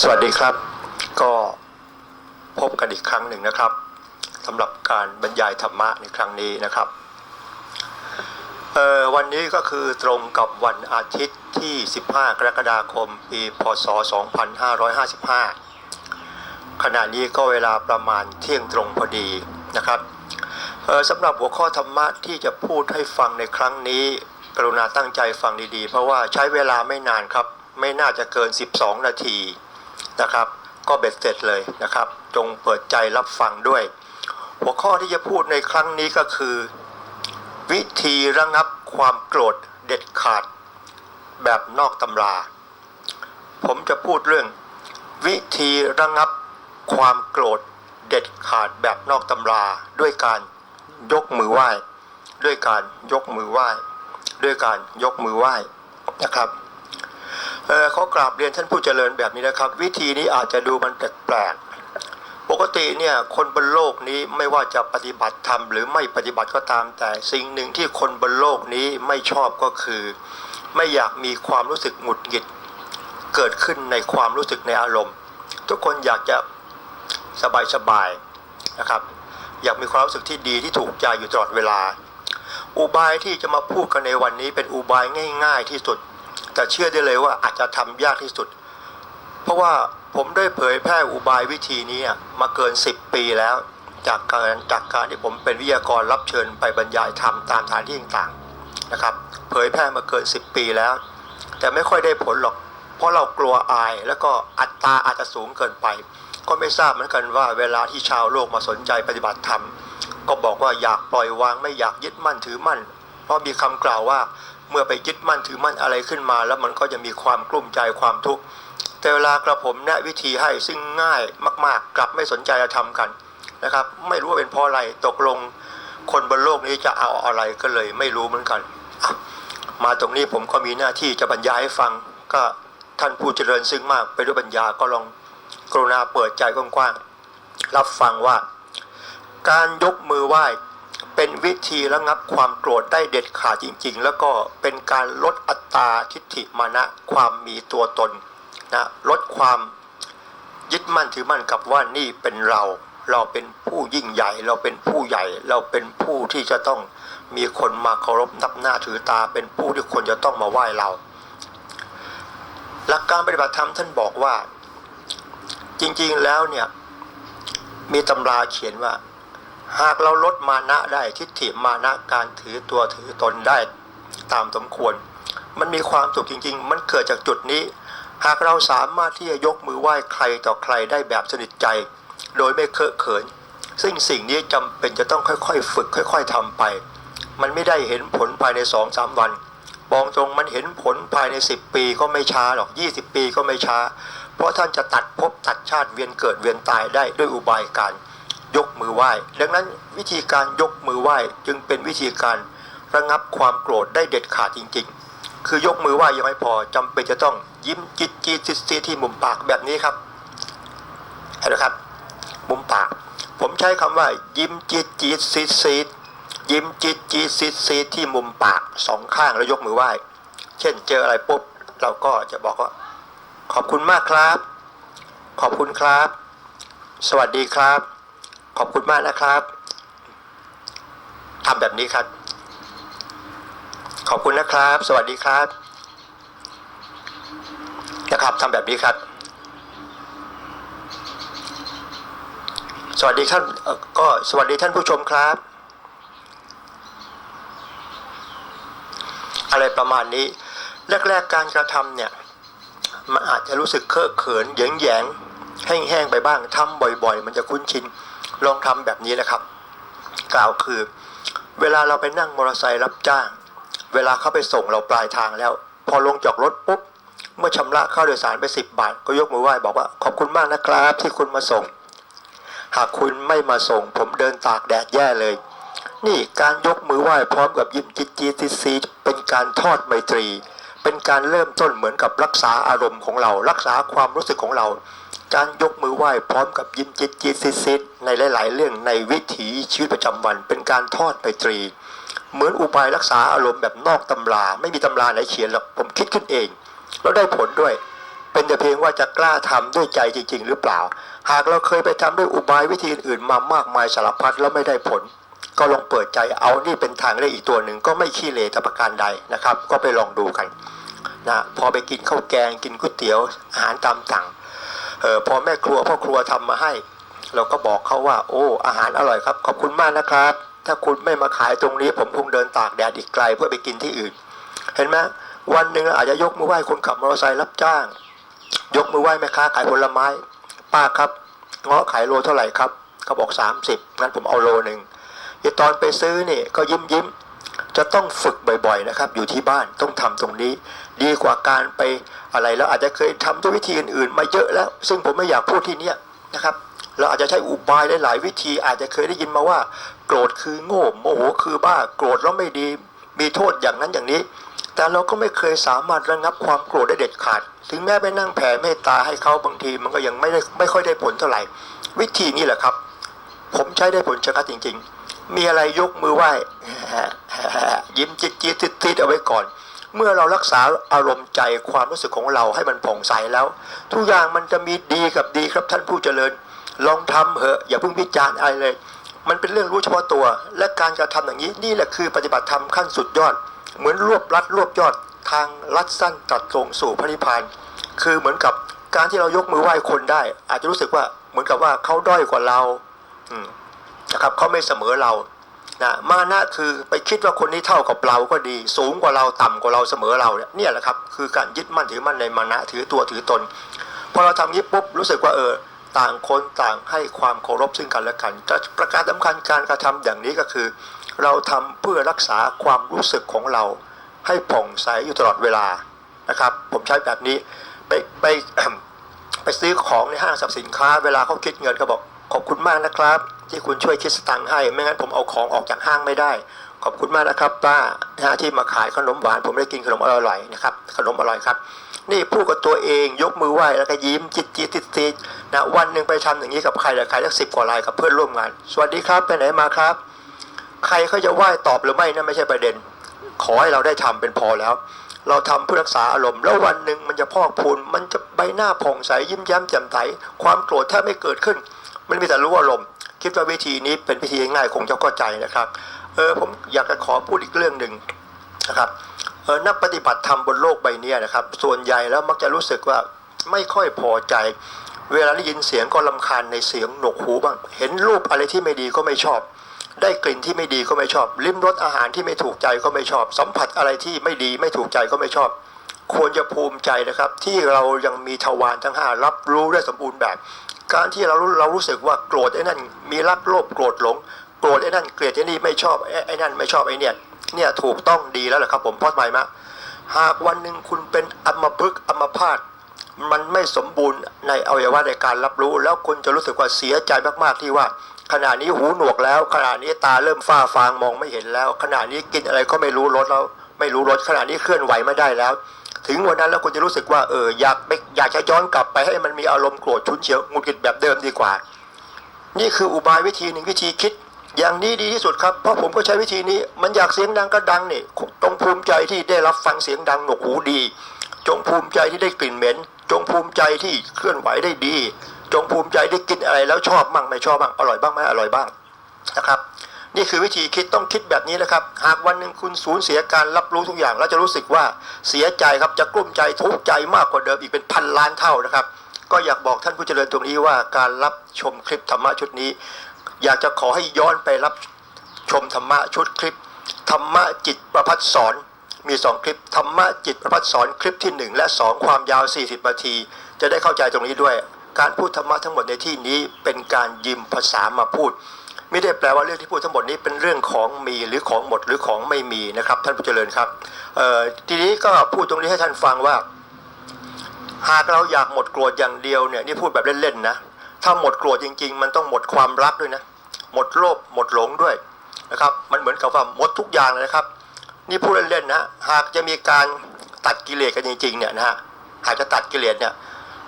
สวัสดีครับ ก็พบกันอีกครั้งหนึ่งนะครับสำหรับการบรรยายธรรมะในครั้งนี้นะครับวันนี้ก็คือตรงกับวันอาทิตย์ที่ 15 กรกฎาคม ปี พศ 2555 ขณะนี้ก็เวลาประมาณเที่ยงตรงพอดีนะครับสำหรับหัวข้อธรรมะที่จะพูดให้ฟังในครั้งนี้ กรุณาตั้งใจฟังดีๆ เพราะว่าใช้เวลาไม่นานครับ ไม่น่าจะเกิน 12 นาที นะครับ ก็เบ็ดเสร็จเลยนะครับ จงเปิดใจรับฟังด้วย หัวข้อที่จะพูดในครั้งนี้ก็คือ วิธีระงับความโกรธเด็ดขาด แบบนอกตำรา ผมจะพูดเรื่อง วิธีระงับความโกรธเด็ดขาดแบบนอกตำรา ด้วยการยกมือไหว้ ด้วยการยกมือไหว้ ด้วยการยกมือไหว้นะครับ เออขอกราบเรียนท่านผู้เจริญแบบนี้นะครับ วิธีนี้อาจจะดูมันแปลกๆปกติเนี่ยคนบนโลกนี้ไม่ว่าจะปฏิบัติธรรมหรือไม่ปฏิบัติก็ตามแต่สิ่งหนึ่งที่คนบนโลกนี้ไม่ชอบก็คือ ไม่อยากมีความรู้สึกหงุดหงิด เกิดขึ้นในความรู้สึกในอารมณ์ ทุกคนอยากจะสบายๆนะครับ อยากมีความรู้สึกที่ดีที่ถูกใจอยู่ตลอดเวลา อุบายที่จะมาพูดกันในวันนี้เป็นอุบายง่าย ๆ ที่สุด แต่เชื่อได้เลยว่าอาจจะทำยากที่สุด เพราะว่าผมได้เผยแพร่อุบายวิธีนี้มาเกิน 10 ปีแล้ว จากการจากการที่ผมเป็นวิทยากรรับเชิญไปบรรยายธรรมตามสถานที่ต่างๆนะครับเผยแพร่มาเกิน 10 ปีแล้ว แต่ไม่ค่อยได้ผลหรอก เพราะเรากลัวอาย แล้วก็อัตราอาจจะสูงเกินไป ก็ไม่ทราบเหมือนกันว่าเวลาที่ชาวโลกมาสนใจปฏิบัติธรรมก็บอกว่าอยากปล่อยวางไม่อยากยึดมั่นถือมั่น เพราะมีคำกล่าวว่า เมื่อไปยึดมั่นถือมั่นอะไรขึ้นมา แล้วมันก็จะมีความกลุ้มใจความทุกข์แต่เวลากระผมแนะวิธีให้ซึ่งง่ายมาก ๆ กลับไม่สนใจจะทำกันนะครับ ไม่รู้ว่าเป็นเพราะอะไรตกลงคนบนโลกนี้จะเอาอะไรก็เลยไม่รู้เหมือนกัน มาตรงนี้ผมก็มีหน้าที่จะบรรยายให้ฟัง ก็ท่านผู้เจริญซึ่งมากไปด้วยปัญญาก็ลองกรุณาเปิดใจกว้างๆรับฟังว่า การยกมือไหว้ เป็นวิธีระงับความโกรธได้เด็ดขาดจริง ๆ แล้วก็เป็นการลดอัตราทิฏฐิมานะความมีตัวตนนะลดความยึดมั่นถือมั่นกับว่านี่เป็นเรา เราเป็นผู้ยิ่งใหญ่ เราเป็นผู้ใหญ่ เราเป็นผู้ที่จะต้องมีคนมาเคารพนับหน้าถือตา เป็นผู้ที่คนจะต้องมาไหว้เรา หลักการปฏิบัติธรรมท่านบอกว่า จริงๆแล้วเนี่ยมีตำราเขียนว่า หากเราลดมานะได้ทิฏฐิมานะการถือตัวถือตนได้ตามสมควร มันมีความสุขจริง ๆ มันเกิดจากจุดนี้ หากเราสามารถที่จะยกมือไหว้ใครต่อใครได้แบบสนิทใจ โดยไม่เคอะเขิน ซึ่งสิ่งนี้จำเป็นจะต้องค่อยๆ ฝึกค่อย ๆทำไป มันไม่ได้เห็นผลภายในสองสามวันบอกตรงมันเห็นผลภายใน 10 ปีก็ไม่ช้าหรอก 20 ปีก็ไม่ช้า เพราะท่านจะตัดภพตัดชาติเวียนเกิดเวียนตายได้ด้วยอุบายการ ยกมือไหว้ ดังนั้นวิธีการยกมือไหว้จึงเป็นวิธีการระงับความโกรธได้เด็ดขาดจริง ๆ คือยกมือไหว้ยังไม่พอจำเป็นจะต้องยิ้มจิตจีดซีที่มุมปากแบบนี้ครับเห็นไหมครับ มุมปาก ผมใช้คำว่า ยิ้มจิตจีซีดซียิ้มจิตจีซีดซีที่มุมปากสองข้างแล้วยกมือไหว้ เช่นเจออะไรปุ๊บเราก็จะบอกว่า ขอบคุณมากครับ ขอบคุณครับ สวัสดีครับ ขอบคุณมากนะครับทำแบบนี้ครับ ขอบคุณนะครับ สวัสดีครับ นะครับทำแบบนี้ครับ สวัสดีท่านก็สวัสดีท่านผู้ชมครับ อะไรประมาณนี้ แรก ๆ การกระทำเนี่ย มันอาจจะรู้สึกเคอะเขินแยงแยงแห้งๆไปบ้างทำบ่อย ๆ มันจะคุ้นชินลองทำแบบนี้นะครับ กล่าวคือ เวลาเราไปนั่งมอเตอร์ไซค์รับจ้าง เวลาเขาไปส่งเราปลายทางแล้ว พอลงจากรถปุ๊บ เมื่อชำระค่าโดยสารไปสิบบาท ก็ยกมือไหว้บอกว่าขอบคุณมากนะครับ ที่คุณมาส่ง หากคุณไม่มาส่ง ผมเดินตากแดดแย่เลย นี่การยกมือไหว้พร้อมกับยิ้มจิตจีซีซีเป็นการทอดไมตรี เป็นการเริ่มต้นเหมือนกับรักษาอารมณ์ของเรา รักษาความรู้สึกของเรา การยกมือไหว้พร้อมกับยิ้มจิตจีซีซีในหลาย ๆ เรื่องในวิถีชีวิตประจำวัน เป็นการทอดไมตรี เหมือนอุบายรักษาอารมณ์แบบนอกตำรา ไม่มีตำราไหนเขียนหรอกผมคิดขึ้นเอง แล้วได้ผลด้วย เป็นแต่เพียงว่าจะกล้าทำด้วยใจจริง ๆ หรือเปล่า หากเราเคยไปทำด้วยอุบายวิธีอื่นๆมามากมายสารพัดแล้วไม่ได้ผล ก็ลองเปิดใจเอานี่เป็นทางเลือกอีกตัวหนึ่งก็ไม่ขี้เหร่แต่ประการใดนะครับ ก็ไปลองดูกันนะพอไปกินข้าวแกงกินก๋วยเตี๋ยวอาหารตามสั่งเออพอแม่ครัวพ่อครัวทำมาให้ เราก็บอกเขาว่า โอ้อาหารอร่อยครับ ขอบคุณมากนะครับ ถ้าคุณไม่มาขายตรงนี้ ผมคงเดินตากแดดอีกไกลเพื่อไปกินที่อื่น เห็นไหมวันหนึ่งอาจจะยกมือไหว้คนขับมอเตอร์ไซค์รับจ้าง ยกมือไหว้แม่ค้าขายผลไม้ ป้าครับเงาะขายโลเท่าไหร่ครับเขาบอก 30งั้นผมเอาโลหนึ่ง ไอตอนไปซื้อนี่ก็ยิ้มยิ้มจะต้องฝึกบ่อยๆนะครับ อยู่ที่บ้านต้องทำตรงนี้ ดีกว่าการไปอะไรแล้วอาจจะเคยทำด้วยวิธีอื่นๆ มาเยอะแล้ว ซึ่งผมไม่อยากพูดที่เนี้ยนะครับเราอาจจะใช้อุบายหลายๆวิธี อาจจะเคยได้ยินมาว่า โกรธคือโง่โมโหคือบ้าโกรธแล้วไม่ดีมีโทษอย่างนั้นอย่างนี้ แต่เราก็ไม่เคยสามารถระงับความโกรธได้เด็ดขาด ถึงแม้ไปนั่งแผ่เมตตาให้เขาบางที มันก็ยังไม่ได้ไม่ค่อยได้ผลเท่าไหร่ วิธีนี้แหละครับ ผมใช้ได้ผลชัดจริง ๆ มีอะไรยกมือไหว้ยิ้มจิตจิตติดเอาไว้ก่อน เมื่อเรารักษาอารมณ์ใจความรู้สึกของเราให้มันผ่องใสแล้ว ทุกอย่างมันจะมีดีกับดีครับท่านผู้เจริญ ลองทำเหอะอย่าเพิ่งพิจารณ์อะไรเลย มันเป็นเรื่องรู้เฉพาะตัว และการกระทำอย่างนี้นี่แหละคือปฏิบัติธรรมขั้นสุดยอด เหมือนรวบรัดรวบยอดทางลัดสั้นตัดตรงสู่พระนิพพานคือเหมือนกับการที่เรายกมือไหว้คนได้ อาจจะรู้สึกว่าเหมือนกับว่าเขาด้อยกว่าเรา อืม นะครับเขาไม่เสมอเรานะมานะคือไปคิดว่าคนนี้เท่ากับเราก็ดี สูงกว่าเราต่ำกว่าเราเสมอเราเนี่ยนี่แหละครับคือการยึดมั่นถือมั่นในมานะถือตัวถือตนพอเราทำนี้ปุ๊บรู้สึกว่าเออต่างคนต่างให้ความเคารพซึ่งกันและกันประการสำคัญการกระทำอย่างนี้ก็คือ เราทำเพื่อรักษาความรู้สึกของเรา ให้ผ่องใสอยู่ตลอดเวลานะครับ ผมใช้แบบนี้ไปไปไปซื้อของในห้างสรรพสินค้า เวลาเขาคิดเงินเขาบอกขอบคุณมากนะครับ ที่คุณช่วยคิดสตังค์ให้ ไม่งั้นผมเอาของออกจากห้างไม่ได้ ขอบคุณมากนะครับป้าที่มาขายขนมหวาน ผมได้กินขนมอร่อยๆนะครับ ขนมอร่อยครับ นี่พูดกับตัวเองยกมือไหว้แล้วก็ยิ้มจิตจิตติดติดนะวันหนึ่งไปทำอย่างนี้กับใครหลายใครสักสิบกว่ารายกับเพื่อนร่วมงาน สวัสดีครับไปไหนมาครับ ใครเขาจะไหว้ตอบหรือไม่นั่นไม่ใช่ประเด็น ขอให้เราได้ทำเป็นพอแล้วเราทำเพื่อรักษาอารมณ์แล้ววันหนึ่งมันจะพอกพูน มันจะใบหน้าผ่องใสยิ้มแย้มแจ่มใสความโกรธแทบไม่เกิดขึ้น มันมีแต่รู้อารมณ์ คิดว่าวิธีนี้เป็นวิธีง่ายคงจะเข้าใจนะครับ เออผมอยากจะขอพูดอีกเรื่องหนึ่งนะครับเออนักปฏิบัติธรรมบนโลกใบนี้นะครับ ส่วนใหญ่แล้วมักจะรู้สึกว่าไม่ค่อยพอใจ เวลาได้ยินเสียงก็ลำคาญในเสียงหนวกหูบ้าง เห็นรูปอะไรที่ไม่ดีก็ไม่ชอบ ได้กลิ่นที่ไม่ดีก็ไม่ชอบ ลิ้มรสอาหารที่ไม่ถูกใจก็ไม่ชอบ สัมผัสอะไรที่ไม่ดีไม่ถูกใจก็ไม่ชอบ ควรจะภูมิใจนะครับ ที่เรายังมีทวารทั้งห้ารับรู้ได้สมบูรณ์แบบ การที่เราเรารู้สึกว่าโกรธไอ้นั่น มีรักโลภโกรธหลง โกรธไอ้นั่นเกลียดไอ้นี่ไม่ชอบไอ้ไอ้นั่นไม่ชอบไอ้เนี่ยเนี่ยถูกต้องดีแล้วแหละครับผมเพราะหมายมหากวันหนึ่งคุณเป็นอัมพฤกษ์อัมพาตมันไม่สมบูรณ์ในอวัยวะในการรับรู้ แล้วคุณจะรู้สึกว่าเสียใจมากๆที่ว่า ขณะนี้หูหนวกแล้ว ขณะนี้ตาเริ่มฝ้าฟางมองไม่เห็นแล้ว ขณะนี้กินอะไรก็ไม่รู้รสแล้ว ไม่รู้รสขณะนี้เคลื่อนไหวไม่ได้แล้ว ถึงวันนั้นแล้วคุณจะรู้สึกว่าเอออยากไปอยากจะย้อนกลับไปให้มันมีอารมณ์โกรธชุนเฉียวหงุดหงิดแบบเดิมดีกว่า นี่คืออุบายวิธีหนึ่งวิธีคิด อย่างนี้ดีที่สุดครับเพราะผมก็ใช้วิธีนี้มันอยากเสียงดังก็ดังนี่ต้องภูมิใจที่ได้รับฟังเสียงดังหนวกหูดี จงภูมิใจที่ได้กลิ่นเหม็น จงภูมิใจที่เคลื่อนไหวได้ดี จงภูมิใจได้กินอะไรแล้วชอบบ้างไม่ชอบบ้างอร่อยบ้างไม่อร่อยบ้างนะครับ นี่คือวิธีคิดต้องคิดแบบนี้นะครับ หากวันหนึ่งคุณสูญเสียการรับรู้ทุกอย่าง แล้วจะรู้สึกว่าเสียใจครับจะกลุ้มใจทุกข์ใจมากกว่าเดิมอีกเป็นพันล้านเท่านะครับ ก็อยากบอกท่านผู้เจริญตรงนี้ว่าการรับชมคลิปธรรมะชุดนี้ อยากจะขอให้ย้อนไปรับชมธรรมะชุดคลิปธรรมะจิตประพัฒสอนมีสองคลิปธรรมะจิตประพัฒสอนคลิปที่หนึ่งและสองความยาว 40นาที จะได้เข้าใจตรงนี้ด้วย การพูดธรรมะทั้งหมดในที่นี้เป็นการยืมภาษามาพูด ไม่ได้แปลว่าเรื่องที่พูดทั้งหมดนี้เป็นเรื่องของมีหรือของหมดหรือของไม่มีนะครับ ท่านผู้เจริญครับทีนี้ก็พูดตรงนี้ให้ท่านฟังว่า หากเราอยากหมดโกรธอย่างเดียวเนี่ยนี่พูดแบบเล่นๆนะถ้าหมดโกรธจริง ๆ มันต้องหมดความรักด้วยนะหมดโลภหมดหลงด้วยนะครับ มันเหมือนกับว่าหมดทุกอย่างเลยนะครับนี่พูดเล่นๆนะหากจะมีการตัดกิเลสกันจริงๆเนี่ยนะฮะหากจะตัดกิเลสเนี่ย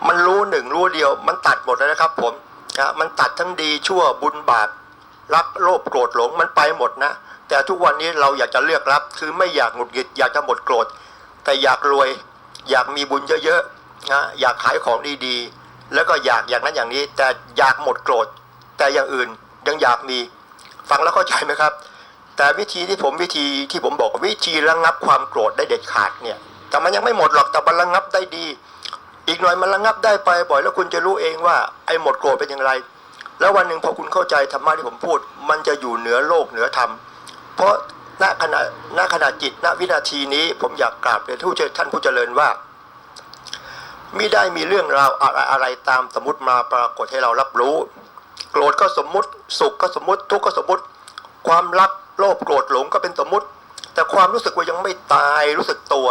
มันรู้หนึ่งรู้เดียว มันตัดหมดแล้วนะครับ ผมนะมันตัดทั้งดีชั่วบุญบาป รักโลภโกรธหลงมันไปหมดนะ แต่ทุกวันนี้เราอยากจะเลือกรับ คือไม่อยากหงุดหงิดอยากจะหมดโกรธ แต่อยากรวยอยากมีบุญเยอะๆนะอยากขายของดีๆ แล้วก็อยากอย่างนั้นอย่างนี้ แต่อยากหมดโกรธ แต่อย่างอื่นยังอยากมีฟังแล้วเข้าใจไหมครับ แต่วิธีที่ผมวิธีที่ผมบอกวิธีระงับความโกรธได้เด็ดขาดเนี่ยแต่มันยังไม่หมดหรอกแต่มันระงับได้ดี อีกหน่อยมันระงับได้ไปบ่อยแล้วคุณจะรู้เองว่าไอ้หมดโกรธเป็นอย่างไร แล้ววันหนึ่งพอคุณเข้าใจธรรมะที่ผมพูด มันจะอยู่เหนือโลกเหนือธรรม เพราะณขณะณขณะจิตณวินาทีนี้ผมอยากกราบเรียนทูตท่านผู้เจริญว่ามิได้มีเรื่องราวอะไรอะไรตามสมมติมาปรากฏให้เรารับรู้ โกรธก็สมมุติ สุขก็สมมุติ ทุกข์ก็สมมุติ ความรักโลภโกรธหลงก็เป็นสมมุติ แต่ความรู้สึกว่ายังไม่ตายรู้สึกตัว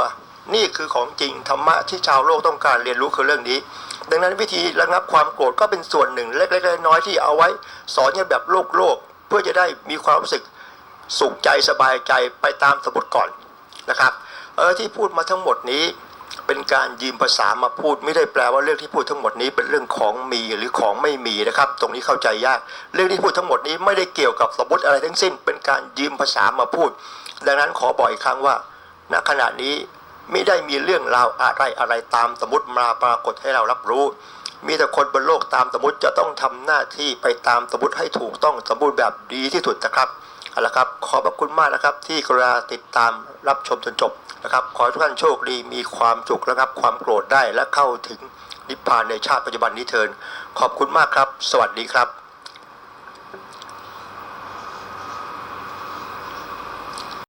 นี่คือของจริงธรรมะที่ชาวโลกต้องการเรียนรู้คือเรื่องนี้ ดังนั้นวิธีระงับความโกรธก็เป็นส่วนหนึ่งเล็กๆน้อยๆที่เอาไว้ สอนกันแบบโลกโลกๆเพื่อจะได้มีความรู้สึกสุขใจสบายใจไปตามสมมติก่อนนะครับเออที่พูดมาทั้งหมดนี้เป็นการยืมภาษามาพูด ไม่ได้แปลว่าเรื่องที่พูดทั้งหมดนี้เป็นเรื่องของมีหรือของไม่มีนะครับ ตรงนี้เข้าใจยาก เรื่องที่พูดทั้งหมดนี้ไม่ได้เกี่ยวกับสมมติอะไรทั้งสิ้น เป็นการยืมภาษามาพูด ดังนั้นขอบอกอีกครั้งว่า ณขณะนี้ ไม่ได้มีเรื่องราวอะไรอะไรตามสมมติมาปรากฏให้เรารับรู้ มีแต่คนบนโลกตามสมมติจะต้องทำหน้าที่ไปตามสมมติให้ถูกต้องสมบูรณ์แบบดีที่สุดนะครับเอาละครับ ขอบพระคุณมากนะครับ ที่กราติดตามรับชมจนจบนะครับ ขอทุกท่านโชคดีมีความสุขระงับความโกรธได้และเข้าถึงนิพพานในชาติปัจจุบันนี้เทินขอบคุณมากครับ สวัสดีครับ